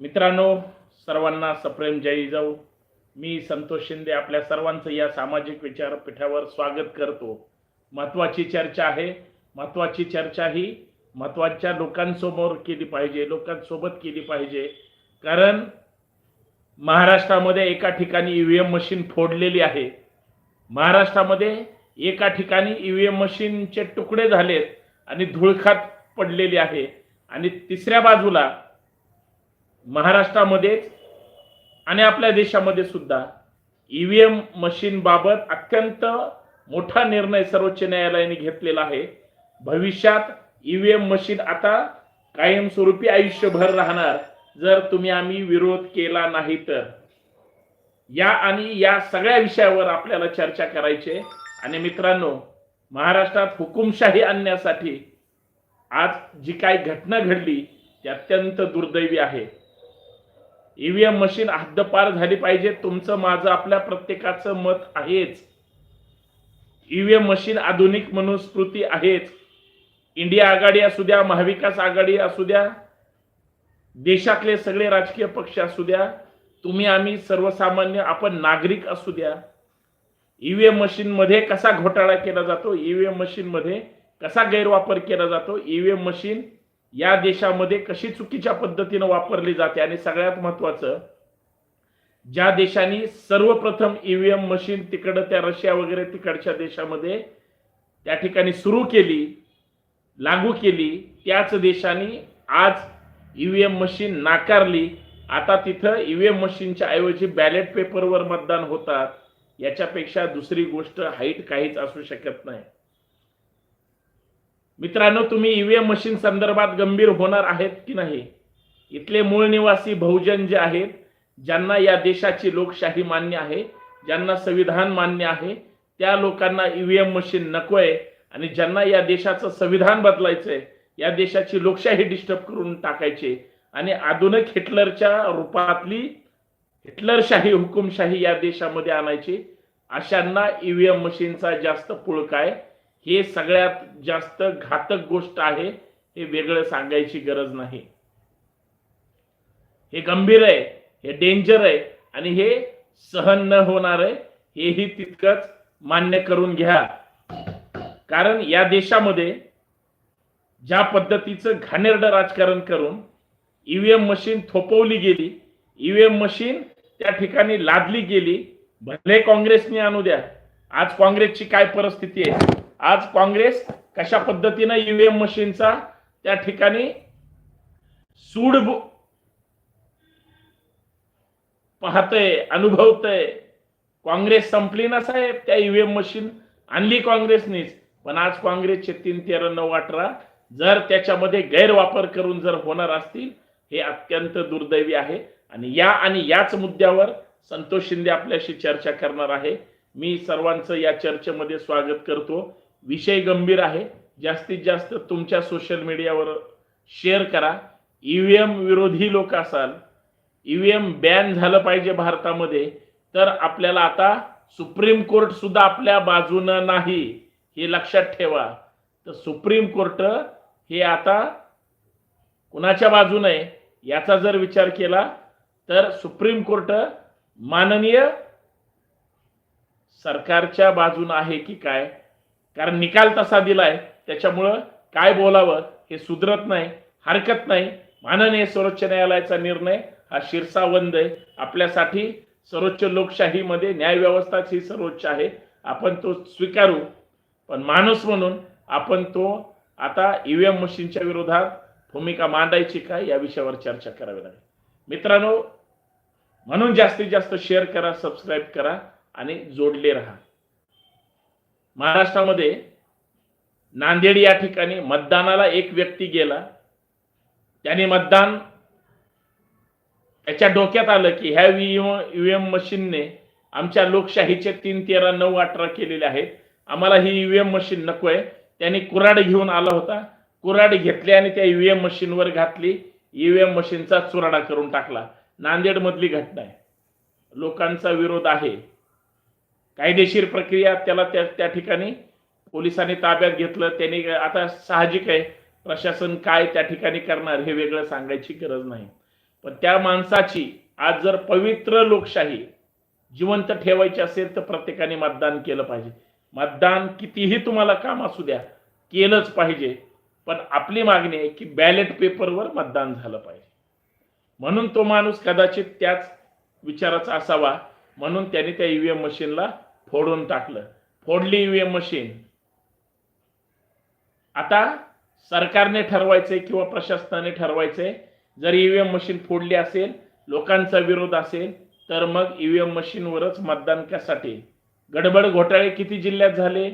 मित्रांनो सर्वांना सप्रेम जय जाऊ. मी संतोष शिंदे आपल्या सर्वांचं या सामाजिक विचारपीठावर स्वागत करतो. महत्वाची चर्चा आहे. महत्वाची चर्चा ही महत्त्वाच्या लोकांसमोर केली पाहिजे लोकांसोबत केली पाहिजे. कारण महाराष्ट्रामध्ये एका ठिकाणी ईव्हीएम मशीन फोडलेली आहे. महाराष्ट्रामध्ये एका ठिकाणी ईव्हीएम मशीनचे तुकडे झालेत आणि धुळखात पडलेली आहे. आणि तिसऱ्या बाजूला महाराष्ट्रामध्येच आणि आपल्या देशामध्ये सुद्धा ईव्हीएम मशीन बाबत अत्यंत मोठा निर्णय सर्वोच्च न्यायालयाने घेतलेला आहे. भविष्यात ईव्हीएम मशीन आता कायमस्वरूपी आयुष्यभर राहणार जर तुम्ही आम्ही विरोध केला नाही तर. या आणि या सगळ्या विषयावर आपल्याला चर्चा करायची आणि मित्रांनो महाराष्ट्रात हुकुमशाही आणण्यासाठी आज जी काही घटना घडली ती अत्यंत दुर्दैवी आहे. ईव्हीएम मशीन हद्दपार झाली पाहिजे. तुमचं माझं आपल्या प्रत्येकाचं मत आहेच. ईव्हीएम मशीन आधुनिक मनुस्मृती आहेच. इंडिया आघाडी असू द्या महाविकास आघाडी असू द्या देशातले सगळे राजकीय पक्ष असू द्या तुम्ही आम्ही सर्वसामान्य आपण नागरिक असू द्या. ईव्हीएम मशीन मध्ये कसा घोटाळा केला जातो? ईव्हीएम मशीन मध्ये कसा गैरवापर केला जातो? ईव्हीएम मशीन या देशामध्ये कशी चुकीच्या पद्धतीनं वापरली जाते आणि सगळ्यात महत्वाचं ज्या देशांनी सर्वप्रथम ईव्हीएम मशीन तिकडं त्या रशिया वगैरे तिकडच्या देशामध्ये त्या ठिकाणी सुरू केली लागू केली त्याच देशांनी आज ईव्हीएम मशीन नाकारली. आता तिथं ईव्हीएम मशीनच्या ऐवजी बॅलेट पेपरवर मतदान होतात. याच्यापेक्षा दुसरी गोष्ट हाईट काहीच असू शकत नाही. मित्रांनो तुम्ही ईव्हीएम मशीन संदर्भात गंभीर होणार आहेत की नाही? इथले मूळ निवासी बहुजन जे आहेत ज्यांना या देशाची लोकशाही मान्य आहे ज्यांना संविधान मान्य आहे त्या लोकांना ईव्हीएम मशीन नकोय आणि ज्यांना या देशाचं संविधान बदलायचंय या देशाची लोकशाही डिस्टर्ब करून टाकायची. आणि आधुनिक हिटलरच्या रूपातली हिटलरशाही हुकुमशाही या देशामध्ये आणायची. अशांना ईव्हीएम मशीनचा जास्त पुळकाय हे सगळ्यात जास्त घातक गोष्ट आहे हे वेगळं सांगायची गरज नाही. हे गंभीर आहे हे डेंजर आहे आणि हे सहन न होणार आहे हेही तितकंच मान्य करून घ्या. कारण या देशामध्ये ज्या पद्धतीचं घाणेरडं राजकारण करून ईव्हीएम मशीन थोपवली गेली ईव्हीएम मशीन त्या ठिकाणी लादली गेली भले काँग्रेसने आणू द्या आज काँग्रेसची काय परिस्थिती आहे? आज काँग्रेस कशा पद्धतीनं ईव्हीएम मशीनचा त्या ठिकाणी सूड पाहतय अनुभवतय. काँग्रेस संपली ना साहेब त्या ईव्हीएम मशीन. आणली काँग्रेसनीच. पण आज काँग्रेसचे तीन तेरा नऊ अठरा जर त्याच्यामध्ये गैरवापर करून जर होणार असतील हे अत्यंत दुर्दैवी आहे. आणि या आणि याच मुद्द्यावर संतोष शिंदे आपल्याशी चर्चा करणार आहे. मी सर्वांचं या चर्चेमध्ये स्वागत करतो. विषय गंभीर आहे. जास्तीत जास्त तुमच्या सोशल मीडियावर शेअर करा. ईव्हीएम विरोधी लोक असाल ईव्हीएम बॅन झालं पाहिजे भारतामध्ये तर आपल्याला आता सुप्रीम कोर्ट सुद्धा आपल्या बाजूनं नाही हे लक्षात ठेवा. तर सुप्रीम कोर्ट हे आता कुणाच्या बाजूने आहे याचा जर विचार केला तर सुप्रीम कोर्ट माननीय सरकारच्या बाजून आहे की काय? कारण निकाल तसा दिलाय त्याच्यामुळं काय बोलावं हे सुधरत नाही हरकत नाही. माननीय सर्वोच्च न्यायालयाचा निर्णय हा शिरसावंद आहे. आपल्यासाठी सर्वोच्च लोकशाहीमध्ये न्यायव्यवस्थाच ही सर्वोच्च आहे. आपण तो स्वीकारू. पण माणूस म्हणून आपण तो आता ईव्हीएम मशीनच्या विरोधात भूमिका मांडायची का या विषयावर चर्चा करावी लागेल. मित्रांनो म्हणून जास्तीत जास्त शेअर करा सबस्क्राईब करा आणि जोडले राहा. महाराष्ट्रामध्ये नांदेड या ठिकाणी मतदानाला एक व्यक्ती गेला. त्याने मतदान त्याच्या डोक्यात आलं की ह्या ईव्हीएम मशीनने आमच्या लोकशाहीचे तीन तेरा नऊ अठरा केलेले आहेत. आम्हाला ही ईव्हीएम मशीन नको आहे त्याने कुराड घेऊन आला होता. कुराड घेतली आणि त्या ईव्हीएम मशीनवर घातली. ईव्हीएम मशीनचा चुराडा करून टाकला. नांदेड मधली घटना आहे. लोकांचा विरोध आहे. कायदेशीर प्रक्रिया त्याला त्या त्या ठिकाणी पोलिसांनी ताब्यात घेतलं. त्यांनी आता साहजिक आहे प्रशासन काय त्या ठिकाणी करणार हे वेगळं सांगायची गरज नाही. पण त्या माणसाची आज जर पवित्र लोकशाही जिवंत ठेवायची असेल तर प्रत्येकाने मतदान केलं पाहिजे. मतदान कितीही तुम्हाला काम असू द्या केलंच पाहिजे. पण आपली मागणी आहे की बॅलेट पेपरवर मतदान झालं पाहिजे. म्हणून तो माणूस कदाचित त्याच विचाराचा असावा. म्हणून त्याने त्या ईव्हीएम मशीनला फोडून टाकलं. फोडली ईव्हीएम मशीन आता सरकारने ठरवायचे किंवा प्रशासनाने ठरवायचे जर ईव्हीएम मशीन फोडली असेल लोकांचा विरोध असेल तर मग ईव्हीएम मशीनवरच मतदान कसाठी गडबड घोटाळे किती जिल्ह्यात झाले?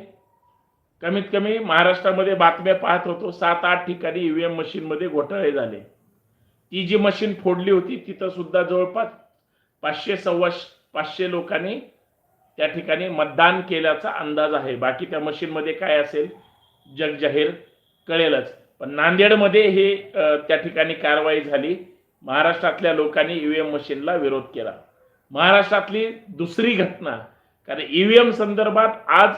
कमीत कमी महाराष्ट्रामध्ये बातम्या पाहत होतो सात आठ ठिकाणी ईव्हीएम मशीनमध्ये घोटाळे झाले. ती जी मशीन फोडली होती तिथं सुद्धा जवळपास पाचशे सव्वा पाचशे लोकांनी त्या ठिकाणी मतदान केल्याचा अंदाज आहे. बाकी त्या मशीनमध्ये काय असेल? जगजाहीर कळेलच. पण नांदेडमध्ये हे त्या ठिकाणी कारवाई झाली. महाराष्ट्रातल्या लोकांनी ईव्हीएम मशीनला विरोध केला. महाराष्ट्रातली दुसरी घटना कारण ईव्हीएम संदर्भात आज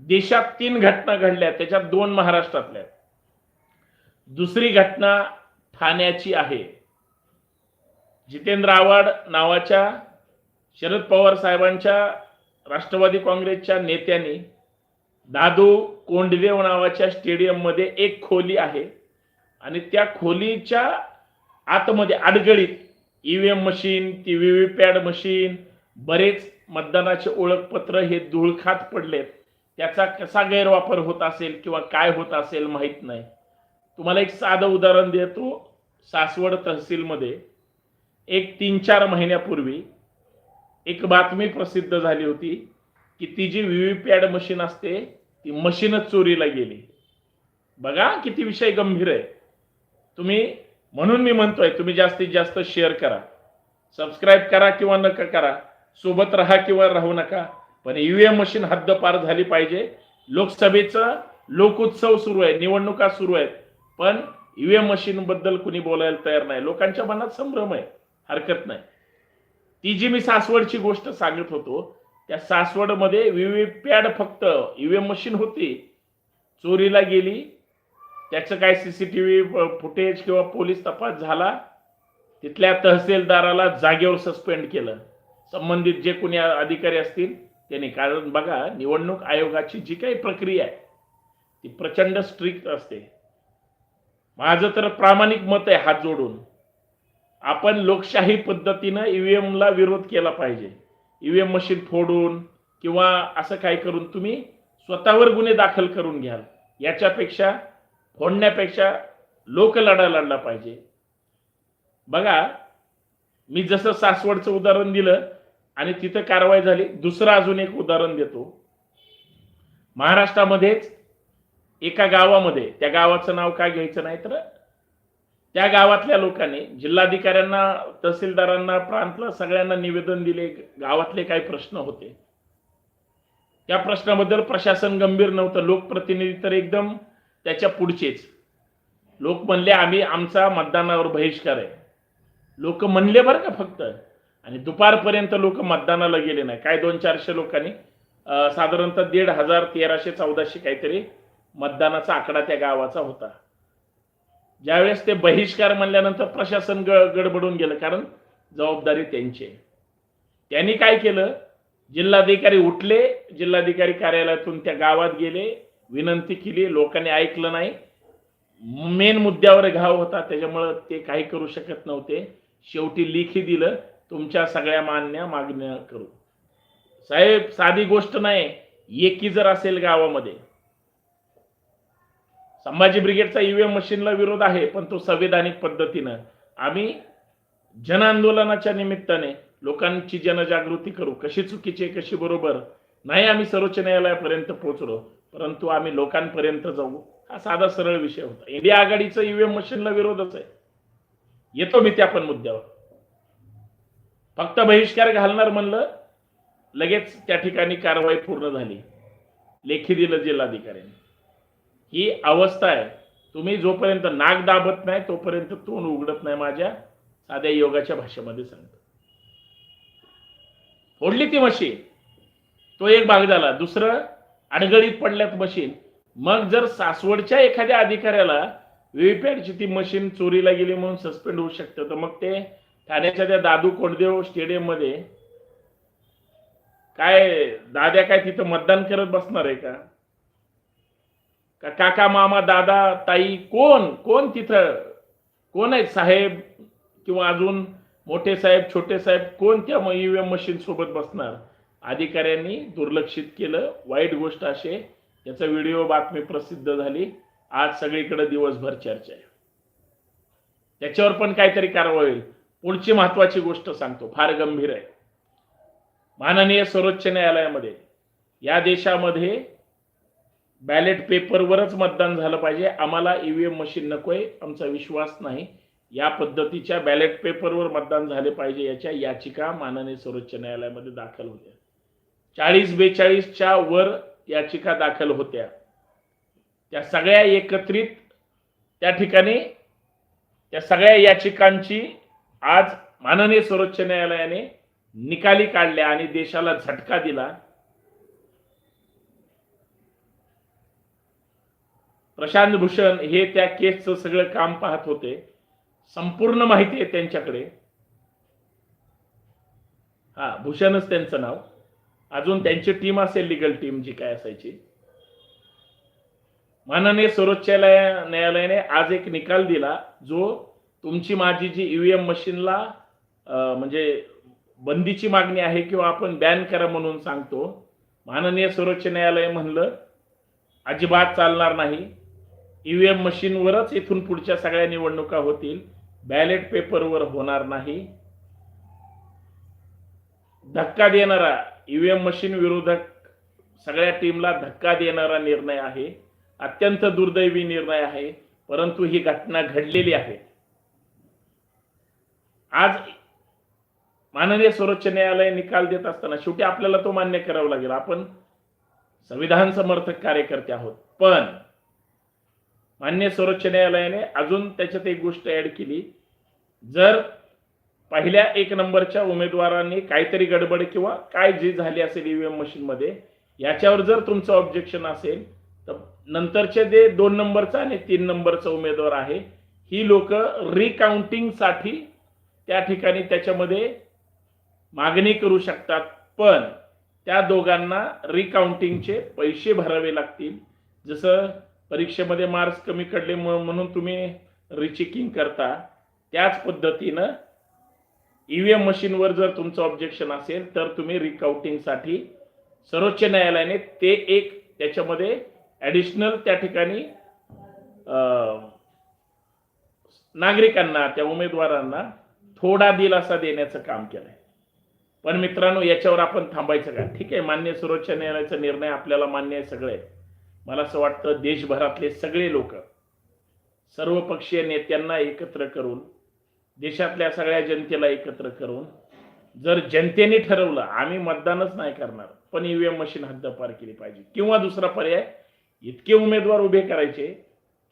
देशात तीन घटना घडल्या. त्याच्यात दोन महाराष्ट्रातल्या दुसरी घटना ठाण्याची आहे. जितेंद्र आव्हाड नावाच्या शरद पवार साहेबांच्या राष्ट्रवादी काँग्रेसच्या नेत्यांनी दादू कोंडदेव नावाच्या स्टेडियममध्ये एक खोली आहे. आणि त्या खोलीच्या आतमध्ये अडगळीत ईव्हीएम मशीन ती व्हीव्हीपॅड मशीन बरेच मतदानाचे ओळखपत्र हे धुळखात पडलेत. त्याचा कसा गैरवापर होत असेल किंवा काय होत असेल माहीत नाही. तुम्हाला एक साधं उदाहरण देतो सासवड तहसीलमध्ये. एक तीन चार महिन्यापूर्वी एक बातमी प्रसिद्ध झाली होती की ती जी व्हीव्हीपॅड मशीन असते ती मशीनच चोरीला गेली. बघा किती विषय गंभीर आहे. तुम्ही म्हणून मी म्हणतोय तुम्ही जास्तीत जास्त शेअर करा. सबस्क्राईब करा किंवा नका करा. सोबत राहा किंवा राहू नका. पण ईव्हीएम मशीन हद्दपार झाली पाहिजे. लोकसभेचं लोकोत्सव सुरू आहे निवडणुका सुरू आहेत. पण ईव्हीएम मशीन बद्दल कुणी बोलायला तयार नाही. लोकांच्या मनात संभ्रम आहे. हरकत नाही. ती जी मी सासवडची गोष्ट सांगत होतो त्या सासवडमध्ये व्हीव्हीपॅड फक्त ईव्हीएम मशीन होती. चोरीला गेली त्याचं काय सीसीटीव्ही फुटेज किंवा पोलीस तपास झाला तिथल्या तहसीलदाराला जागेवर सस्पेंड केलं. संबंधित जे कोणी अधिकारी असतील त्यांनी कारण बघा निवडणूक आयोगाची जी काही प्रक्रिया आहे ती प्रचंड स्ट्रिक्ट असते. माझं तर प्रामाणिक मत आहे हात जोडून. आपण लोकशाही पद्धतीनं ईव्हीएमला विरोध केला पाहिजे. ईव्हीएम मशीन फोडून किंवा असं काय करून तुम्ही स्वतःवर गुन्हे दाखल करून घ्याल. याच्यापेक्षा फोडण्यापेक्षा लोक लढा लढला पाहिजे. बघा मी जसं सासवडचं उदाहरण दिलं आणि तिथं कारवाई झाली दुसरं अजून एक उदाहरण देतो. महाराष्ट्रामध्येच एका गावामध्ये त्या गावाचं नाव काय घ्यायचं नाही तर त्या गावातल्या लोकांनी जिल्हाधिकाऱ्यांना तहसीलदारांना प्रांतला सगळ्यांना निवेदन दिले गावातले काही प्रश्न होते. त्या प्रश्नाबद्दल प्रशासन गंभीर नव्हतं. लोकप्रतिनिधी तर एकदम त्याच्या पुढचेच. लोक म्हणले आम्ही आमचा मतदानावर बहिष्कार आहे. लोक म्हणले बरं का फक्त. आणि दुपारपर्यंत लोक मतदानाला गेले नाही. काय दोन चारशे लोकांनी साधारणतः दीड हजार तेराशे चौदाशे काहीतरी मतदानाचा आकडा त्या गावाचा होता. ज्यावेळेस ते बहिष्कार म्हणल्यानंतर प्रशासन ग गडबडून गेलं कारण जबाबदारी त्यांची. आहे त्यांनी काय केलं? जिल्हाधिकारी उठले जिल्हाधिकारी कार्यालयातून त्या गावात गेले विनंती केली लोकांनी ऐकलं नाही. मेन मुद्द्यावर घाव होता त्याच्यामुळं ते काही करू शकत नव्हते. शेवटी लिखी दिलं तुमच्या सगळ्या मान्या मागण्या करू. साहेब साधी गोष्ट नाही एकी जर असेल गावामध्ये संभाजी ब्रिगेडचा ईव्हीएम मशीनला विरोध आहे पण तो संविधानिक पद्धतीनं. आम्ही जन आंदोलनाच्या निमित्ताने लोकांची जनजागृती करू. कशी चुकीची कशी बरोबर नाही आम्ही सर्वोच्च न्यायालयापर्यंत पोहोचलो परंतु आम्ही लोकांपर्यंत जाऊ. हा साधा सरळ विषय होता. इंडिया आघाडीचं ईव्हीएम मशीनला विरोधच आहे. येतो मी त्या पण मुद्द्यावर. फक्त बहिष्कार घालणार म्हणलं लगेच त्या ठिकाणी कारवाई पूर्ण झाली. लेखी दिलं जिल्हाधिकाऱ्यांनी. ही अवस्था आहे. तुम्ही जोपर्यंत नाक दाबत नाही तोपर्यंत तोंड उघडत नाही माझ्या साध्या योगाच्या भाषेमध्ये सांगतो. फोडली ती मशीन. तो एक भाग झाला. दुसरं अडगळीत पडल्यात मशीन. मग जर सासवडच्या एखाद्या अधिकाऱ्याला व्हीव्हीपॅटची ती मशीन चोरीला गेली म्हणून सस्पेंड होऊ शकतं तर मग ते ठाण्याच्या त्या दादू कोंडदेव स्टेडियममध्ये काय दाद्या काय तिथं मतदान करत बसणार आहे का का? काका मामा दादा ताई कोण कोण तिथं? कोण आहेत साहेब किंवा अजून मोठे साहेब छोटे साहेब? कोण त्या ईव्हीएम मशीन सोबत बसणार? अधिकाऱ्यांनी दुर्लक्षित केलं. वाईट गोष्ट असे याचा व्हिडिओ बातमी प्रसिद्ध झाली. आज सगळीकडे दिवसभर चर्चा आहे. त्याच्यावर पण काहीतरी कारवाई होईल. पुढची महत्वाची गोष्ट सांगतो. फार गंभीर आहे. माननीय सर्वोच्च न्यायालयामध्ये या देशामध्ये बॅलेट पेपरवरच मतदान झालं पाहिजे. आम्हाला ईव्हीएम मशीन नकोय आमचा विश्वास नाही. या पद्धतीच्या बॅलेट पेपरवर मतदान झाले पाहिजे याच्या याचिका माननीय सर्वोच्च न्यायालयामध्ये दाखल होत्या. चाळीस बेचाळीसच्या वर याचिका दाखल होत्या. त्या सगळ्या एकत्रित त्या ठिकाणी त्या सगळ्या याचिकांची आज माननीय सर्वोच्च न्यायालयाने निकाली काढल्या आणि देशाला झटका दिला. प्रशांत भूषण हे त्या केसचं सगळं काम पाहत होते. संपूर्ण माहिती आहे त्यांच्याकडे. हा भूषणच त्यांचं नाव. अजून त्यांची टीम असेल लिगल टीम जी काय असायची. माननीय सर्वोच्च न्यायालयाने आज एक निकाल दिला जो तुमची माझी जी ईव्हीएम मशीनला म्हणजे बंदीची मागणी आहे किंवा आपण बॅन करा म्हणून सांगतो. माननीय सर्वोच्च न्यायालय म्हणलं अजिबात चालणार नाही. ईव्हीएम मशीनवरच इथून पुढच्या सगळ्या निवडणुका होतील. बॅलेट पेपरवर होणार नाही. धक्का देणारा ईव्हीएम मशीन विरोधक सगळ्या टीमला धक्का देणारा निर्णय आहे. अत्यंत दुर्दैवी निर्णय आहे परंतु ही घटना घडलेली आहे. आज माननीय सर्वोच्च न्यायालय निकाल देत असताना शेवटी आपल्याला तो मान्य करावा लागेल. आपण संविधान समर्थक कार्यकर्ते आहोत. पण मान्य सर्वोच्च न्यायालयाने अजून त्याच्यात एक गोष्ट ऍड केली. जर पहिल्या एक नंबरच्या उमेदवारांनी काहीतरी गडबड किंवा काय जे झाली असेल ईव्हीएम मशीनमध्ये याच्यावर जर तुमचं ऑब्जेक्शन असेल तर नंतरचे जे दोन नंबरचा आणि तीन नंबरचा उमेदवार आहे ही लोक रिकाउंटिंगसाठी त्या ठिकाणी त्याच्यामध्ये मागणी करू शकतात. पण त्या दोघांना रिकाउंटिंगचे पैसे भरावे लागतील. जसं परीक्षेमध्ये मार्क्स कमी कडले म्हणून तुम्ही रिचेकिंग करता. त्याच पद्धतीनं ईव्हीएम मशीनवर जर तुमचं ऑब्जेक्शन असेल तर तुम्ही रिकाउंटिंगसाठी सर्वोच्च न्यायालयाने ते एक त्याच्यामध्ये ॲडिशनल त्या ठिकाणी नागरिकांना त्या उमेदवारांना थोडा दिलासा देण्याचं काम केलंय. पण मित्रांनो याच्यावर आपण थांबायचं का? ठीक आहे मान्य सर्वोच्च न्यायालयाचा निर्णय आपल्याला मान्य आहे सगळे. मला असं वाटतं देशभरातले सगळे लोक सर्वपक्षीय नेत्यांना एकत्र करून देशातल्या सगळ्या जनतेला एकत्र करून जर जनतेने ठरवलं आम्ही मतदानच नाही करणार पण ईव्हीएम मशीन हद्दपार केली पाहिजे. किंवा दुसरा पर्याय इतके उमेदवार उभे करायचे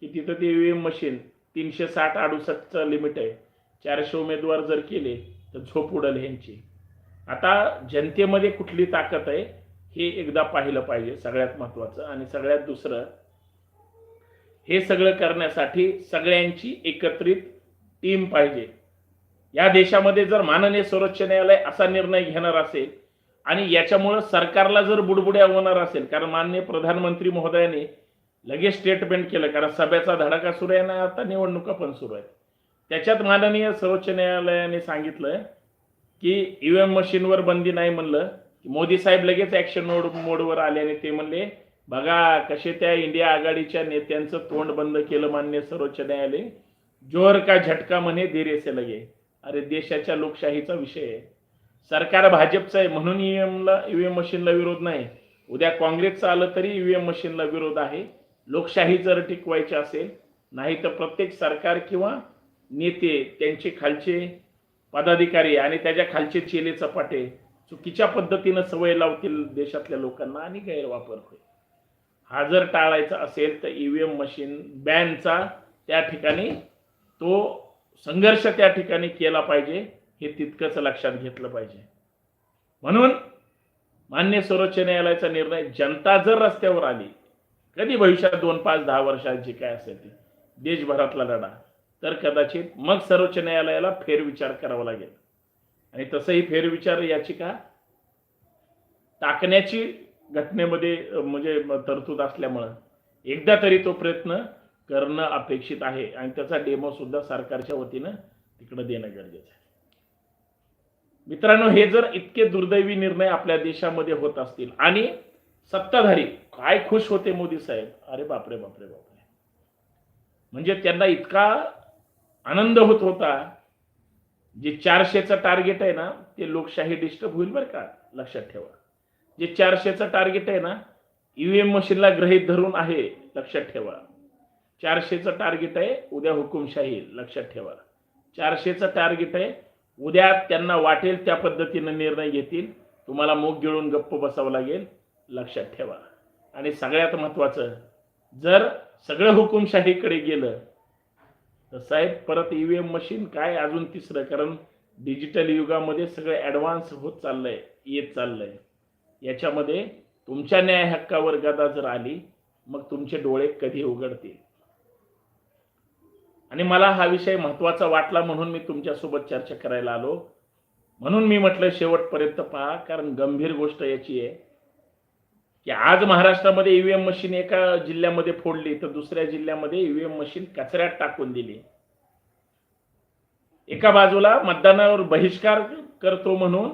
की तिथं ते ईव्हीएम मशीन तीनशे साठ अडुसष्टचं लिमिट आहे. चारशे उमेदवार जर केले तर झोप उडल ह्यांची. आता जनतेमध्ये कुठली ताकद आहे? हे एकदा पाहिलं पाहिजे सगळ्यात महत्वाचं. आणि सगळ्यात दुसरं हे सगळं करण्यासाठी सगळ्यांची एकत्रित टीम पाहिजे. या देशामध्ये जर माननीय सर्वोच्च न्यायालय असा निर्णय घेणार असेल आणि याच्यामुळं सरकारला जर बुडबुड्या होणार असेल कारण माननीय प्रधानमंत्री महोदयाने लगेच स्टेटमेंट केलं कारण सभेचा धडाका सुरू आहे ना आता निवडणुका पण सुरू आहेत. त्याच्यात माननीय सर्वोच्च न्यायालयाने सांगितलं की ईव्हीएम मशीनवर बंदी नाही म्हणलं मोदी साहेब लगेच ऍक्शन मोड मोडवर आले आणि ते म्हणले बघा कसे त्या इंडिया आघाडीच्या नेत्यांचं तोंड बंद केलं मान्य सर्वोच्च न्यायालय. जोर का झटका म्हणे धीरे से लगे. अरे देशाच्या लोकशाहीचा विषय आहे. सरकार भाजपचं आहे म्हणून ईव्हीएमला ईव्हीएम मशीनला विरोध नाही. उद्या काँग्रेसचं आलं तरी ईव्हीएम मशीनला विरोध आहे. लोकशाही जर टिकवायची असेल नाही तर प्रत्येक सरकार किंवा नेते त्यांचे खालचे पदाधिकारी आणि त्याच्या खालचे चेले चपाटे चुकीच्या पद्धतीनं सवय लावतील देशातल्या लोकांना आणि गैरवापर होईल. हा जर टाळायचा असेल तर ईव्हीएम मशीन बॅनचा त्या ठिकाणी तो संघर्ष त्या ठिकाणी केला पाहिजे हे तितकंच लक्षात घेतलं पाहिजे. म्हणून मान्य सर्वोच्च न्यायालयाचा निर्णय जनता जर रस्त्यावर आली कधी भविष्यात दोन पाच दहा वर्षात जे काय असेल ते देशभरातला लढा तर कदाचित मग सर्वोच्च न्यायालयाला फेरविचार करावा लागेल. आणि तसंही फेरविचार याचिका टाकण्याची घटनेमध्ये म्हणजे तरतूद असल्यामुळं एकदा तरी तो प्रयत्न करणं अपेक्षित आहे आणि त्याचा डेमो सुद्धा सरकारच्या वतीनं तिकडं देणं गरजेचं आहे. मित्रांनो हे जर इतके दुर्दैवी निर्णय आपल्या देशामध्ये होत असतील आणि सत्ताधारी काय खुश होते मोदी साहेब? अरे बापरे बापरे बापरे. म्हणजे त्यांना इतका आनंद होत होता जे चारशेचं टार्गेट आहे ना ते लोकशाही डिस्टर्ब होईल बरं का? लक्षात ठेवा. जे चारशेचं टार्गेट आहे ना ईव्हीएम मशीनला ग्रहित धरून आहे लक्षात ठेवा. चारशेचं टार्गेट आहे उद्या हुकुमशाही लक्षात ठेवा. चारशेचं टार्गेट आहे उद्या त्यांना वाटेल त्या पद्धतीनं निर्णय घेतील. तुम्हाला मूग गिळून गप्प बसावं लागेल लक्षात ठेवा. आणि सगळ्यात महत्वाचं जर सगळं हुकुमशाहीकडे गेलं तर साहेब परत ईव्हीएम मशीन काय अजून तिसरं? कारण डिजिटल युगामध्ये सगळं ॲडव्हान्स होत चाललंय येत चाललंय. याच्यामध्ये तुमच्या न्याय हक्कावर गदा जर आली मग तुमचे डोळे कधी उघडतील? आणि मला हा विषय महत्त्वाचा वाटला म्हणून मी तुमच्यासोबत चर्चा करायला आलो. म्हणून मी म्हटलं शेवटपर्यंत पहा कारण गंभीर गोष्ट याची आहे. की आज महाराष्ट्रामध्ये ईव्हीएम मशीन एका जिल्ह्यामध्ये फोडली तर दुसऱ्या जिल्ह्यामध्ये ईव्हीएम मशीन कचऱ्यात टाकून दिली. एका बाजूला मतदानावर बहिष्कार करतो म्हणून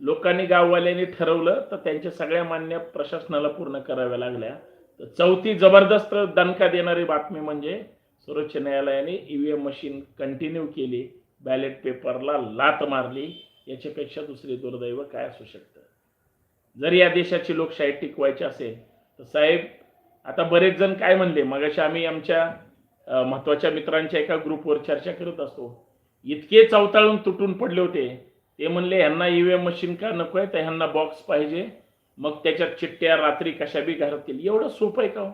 लोकांनी गाववाल्यांनी ठरवलं तर त्यांच्या सगळ्या मान्य प्रशासनाला पूर्ण कराव्या लागल्या. तर चौथी जबरदस्त दणका देणारी बातमी म्हणजे सर्वोच्च न्यायालयाने ईव्हीएम मशीन कंटिन्यू केली बॅलेट पेपरला लात मारली याच्यापेक्षा दुसरी दुर्दैव काय असू शकतं? जर या देशाची लोकशाही टिकवायची असेल तर साहेब आता बरेच जण काय म्हणले? मगाशी आम्ही आमच्या महत्त्वाच्या मित्रांच्या एका ग्रुपवर चर्चा करत असतो. इतके चवताळून तुटून पडले होते. ते म्हणले ह्यांना ईव्हीएम मशीन का नको आहे? तर ह्यांना बॉक्स पाहिजे. मग त्याच्यात चिठ्ठ्या रात्री कशा बी घरातील एवढं सोपं आहे का हो?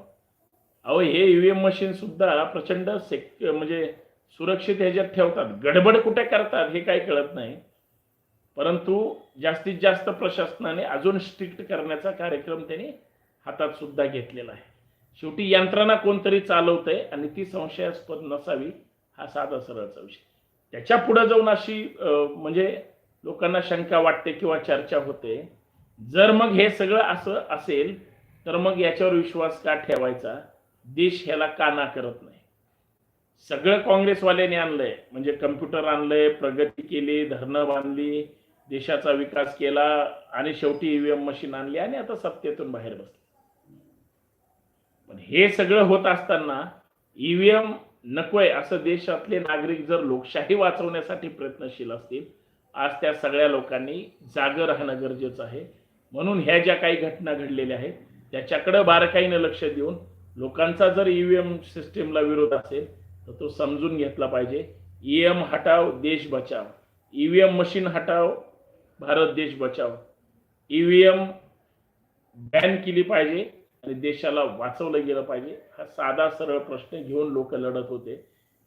अहो हे ईव्हीएम मशीन सुद्धा प्रचंड सेक म्हणजे सुरक्षित ह्याच्यात ठेवतात. गडबड कुठे करतात हे काही कळत नाही. परंतु जास्तीत जास्त प्रशासनाने अजून स्ट्रिक्ट करण्याचा कार्यक्रम त्यांनी हातात सुद्धा घेतलेला आहे. शेवटी यंत्रणा कोणतरी चालवतंय आणि ती संशयास्पद नसावी हा साधा सरळचा विषय. त्याच्या पुढे जाऊन अशी म्हणजे लोकांना शंका वाटते किंवा चर्चा होते. जर मग हे सगळं असं असेल तर मग याच्यावर विश्वास का ठेवायचा? देश ह्याला का ना करत नाही? सगळं काँग्रेसवाल्यांनी आणलंय. म्हणजे कम्प्युटर आणलंय प्रगती केली धरणं बांधली देशाचा विकास केला आणि शेवटी ईव्हीएम मशीन आणली आणि आता सत्तेतून बाहेर बसले. पण हे सगळं होत असताना ईव्हीएम नकोय असं देशातले नागरिक जर लोकशाही वाचवण्यासाठी प्रयत्नशील असतील आज त्या सगळ्या लोकांनी जागं राहणं गरजेचं आहे. म्हणून ह्या ज्या काही घटना घडलेल्या आहेत त्याच्याकडं बारकाईनं लक्ष देऊन लोकांचा जर ईव्हीएम सिस्टीमला विरोध असेल तर तो समजून घेतला पाहिजे. ईएम हटाव देश बचाव. ईव्हीएम मशीन हटाव भारत देश बचाव. ईव्हीएम बॅन केली पाहिजे आणि देशाला वाचवलं गेलं पाहिजे. हा साधा सरळ प्रश्न घेऊन लोक लढत होते.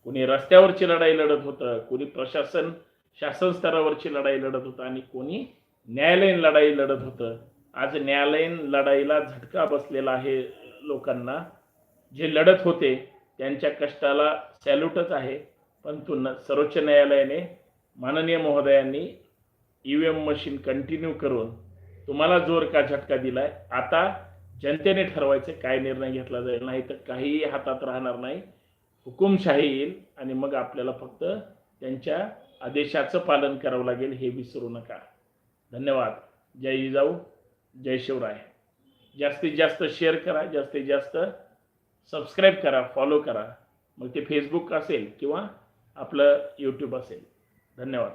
कोणी रस्त्यावरची लढाई लढत होतं कोणी प्रशासन शासन स्तरावरची लढाई लढत होतं आणि कोणी न्यायालयीन लढाई लढत होतं. आज न्यायालयीन लढाईला झटका बसलेला आहे लोकांना. जे लढत होते त्यांच्या कष्टाला सॅल्यूटच आहे. पण न सर्वोच्च न्यायालयाने माननीय महोदयांनी ई ईव्हीएम मशीन कंटिन्यू करून तुम्हाला जोर का झटका दिलाय? आता जनतेने ठरवायचं काय निर्णय घेतला जाईल नाही तर काहीही हातात राहणार नाही. हुकुमशाही येईल आणि मग आपल्याला फक्त त्यांच्या आदेशाचं पालन करावं लागेल हे विसरू नका. धन्यवाद. जय जिजाऊ जय शिवराय. जास्तीत जास्त शेअर करा जास्तीत जास्त सबस्क्राईब करा फॉलो करा. मग ते फेसबुक असेल किंवा आपलं यूट्यूब असेल. धन्यवाद.